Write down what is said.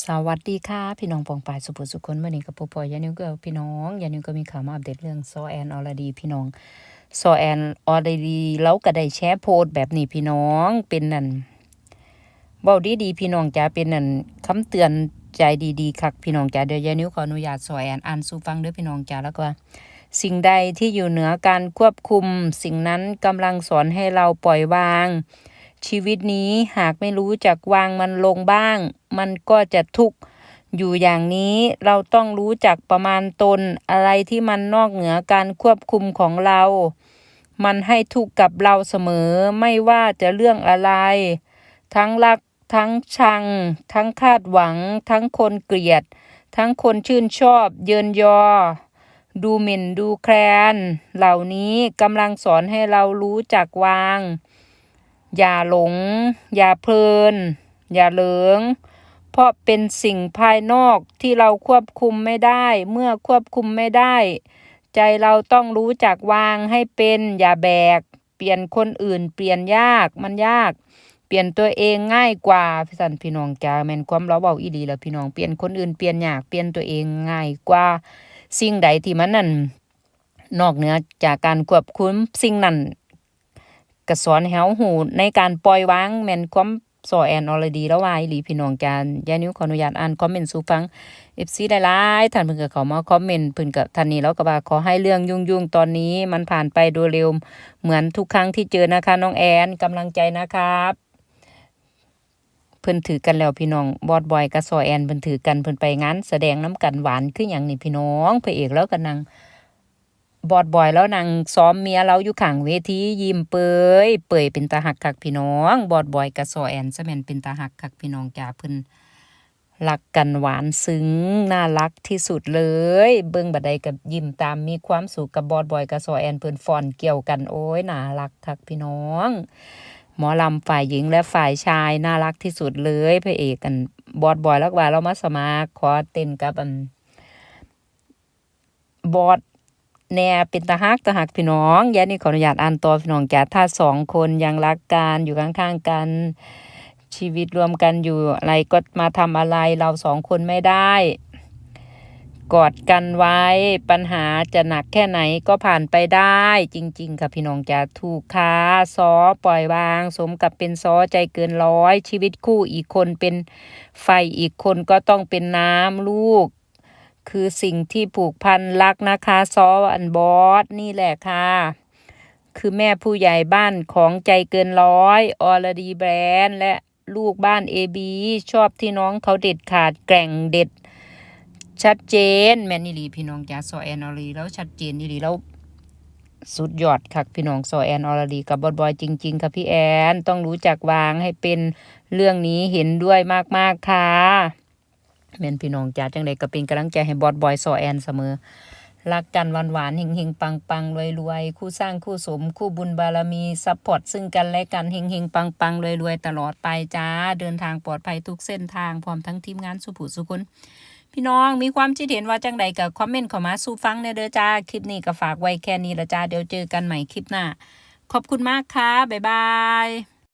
สวัสดีค่ะ พี่น้องปองปายสุภุสุคนเมื่อนี้กับพ่อปอยานิวก็พี่น้องยานิวก็มีข่าวมาอัปเดตเรื่องซอแอนออรดีพี่น้องซอแอนออรดีแล้วก็ได้แชร์โพสแบบนี้พี่น้องเป็นนั่นเว้าดีดีพี่น้องจ้าเป็นนั่นคำเตือนใจดีๆคักพี่น้องจ้าเดี๋ยวยานิวขออนุญาตซอแอนอ่านสู่ฟังด้วยพี่น้องจ้าแล้วก็สิ่งใดที่อยู่เหนือการควบคุม สิ่งนั้นกำลังสอนให้เราปล่อยวาง ชีวิตนี้หากไม่รู้จักวางมันลงบ้าง มันก็จะทุกข์อยู่อย่างนี้เราต้องรู้จักประมาณตนอะไรที่มันนอกเหนือการควบคุมของเรา มันให้ทุกข์กับเราเสมอไม่ว่าจะเรื่องอะไร ทั้งรัก ทั้งชัง ทั้งคาดหวัง ทั้งคนเกลียด ทั้งคนชื่นชอบเยินยอ ดูหมิ่นดูแคลน เหล่านี้กำลังสอนให้เรารู้จักวาง อย่าหลง อย่าเพลิน อย่าเหลิงเพราะเป็นสิ่งภายนอกที่เราควบคุมไม่ได้ เมื่อควบคุมไม่ได้ ใจเราต้องรู้จักวางให้เป็น อย่าแบก เปลี่ยนคนอื่น เปลี่ยนยาก มันยาก เปลี่ยนตัวเองง่ายกว่า พี่สันพี่น้องจ้าแมนความเราเบาอีดีแล้วพี่น้อง เปลี่ยนคนอื่น เปลี่ยนยาก เปลี่ยนตัวเองง่ายกว่า สิ่งใดที่มันนั่น นอกเหนือจากการควบคุม สิ่งนั้น ก็สอนเฮาหูในการปล่อยวางแม่นความสอแอนอรดีแล้ววาอีหลีพี่น้องจานยานิ้วขออนุญาตอ่านคอมเมนต์สู่ฟัง FC หลายท่านเพิ่นก็เข้ามาคอมเมนต์เพิ่นก็ท่านนี้แล้วก็ว่าขอให้เรื่องยุ่งๆ ตอนนี้มันผ่านไปโดยเร็ว เหมือนทุกครั้งที่เจอนะคะน้องแอนกำลังใจนะครับเพิ่นถือกันแล้วพี่น้องบอดบอยกับซอแอนเพิ่นถือกันเพิ่นไปงานแสดงน้ำกันหวานคือหยังนี่พี่น้องพระเอกแล้วก็นาง บอดบอยแล้วนางซ้อมเมียเราอยู่ข้างเวทียิ้มเปยเปยเป็นตาหักคักพี่น้อง บอดบอยกับซอแอนซะแม่นเป็นตาหักคักพี่น้องจ้าเพิ่นรักกันหวานซึ้งน่ารักที่สุดเลย เบิ่งบัดใดกับยิ้มตามมีความสุขกับบอดบอยกับซอแอนเพิ่นฟอนเกี่ยวกันโอ้ยน่ารักคักพี่น้อง หมอลำฝ่ายหญิงและฝ่ายชายน่ารักที่สุดเลยพระเอกกันบอดบอยแล้วก็ว่าเรามาสมัครขอเต้นกับอันบอด แน่เป็นตาฮักตาหักพี่น้องยานี่ขออนุญาตอ่านต่อพี่น้องจ้าถ้าสองคนยังรักกันอยู่ข้างๆกันชีวิตรวมกันอยู่อะไรก็มาทำอะไรเราสองคนไม่ได้ กอดกันไว้ปัญหาจะหนักแค่ไหนก็ผ่านไปได้ จริง ๆ ค่ะพี่น้องจ้าถูกค่ะซอปล่อยวาง สมกับเป็นซอใจเกินร้อย ชีวิตคู่อีกคนเป็นไฟอีกคนก็ต้องเป็นน้ำลูก คือสิ่งที่ผูกพันรักนะคะซออันบอสนี่แหละค่ะ คือแม่ผู้ใหญ่บ้านของใจเกินร้อยออรดีแบรนด์และลูกบ้านเอบีชอบที่น้องเขาเด็ดขาดแกร่งเด็ด ชัดเจน แม่นอี่ลีพี่น้องจ้าซอแอนอรีแล้วชัดเจนอี่ลีแล้วสุดยอดค่ะพี่น้องซอแอนออรดีกับบอดบอยจริง ๆ ค่ะพี่แอน ต้องรู้จักวางให้เป็นเรื่องนี้เห็นด้วยมาก ๆ ค่ะ แม่นพี่น้องจ้าจังใดก็เป็นกำลังใจให้บอดบอยซอแอนเสมอรักกันหวานหวานเฮงเฮงปังปังรวยรวยคู่สร้างคู่สม คู่บุญบารมีซัพพอร์ตซึ่งกันและกันเฮงเฮงปังปังรวยรวยตลอดไปจ้า เดินทางปลอดภัยทุกเส้นทางพร้อมทั้งทีมงานสุภูสุคนพี่น้องมีความคิดเห็นว่าจังใดกับคอมเมนต์เข้ามาสู่ฟังในเด้อจ้า คลิปนี้ก็ฝากไว้แค่นี้ละจ้า เดี๋ยวเจอกันใหม่คลิปหน้า ขอบคุณมากค่ะ บ๊ายบาย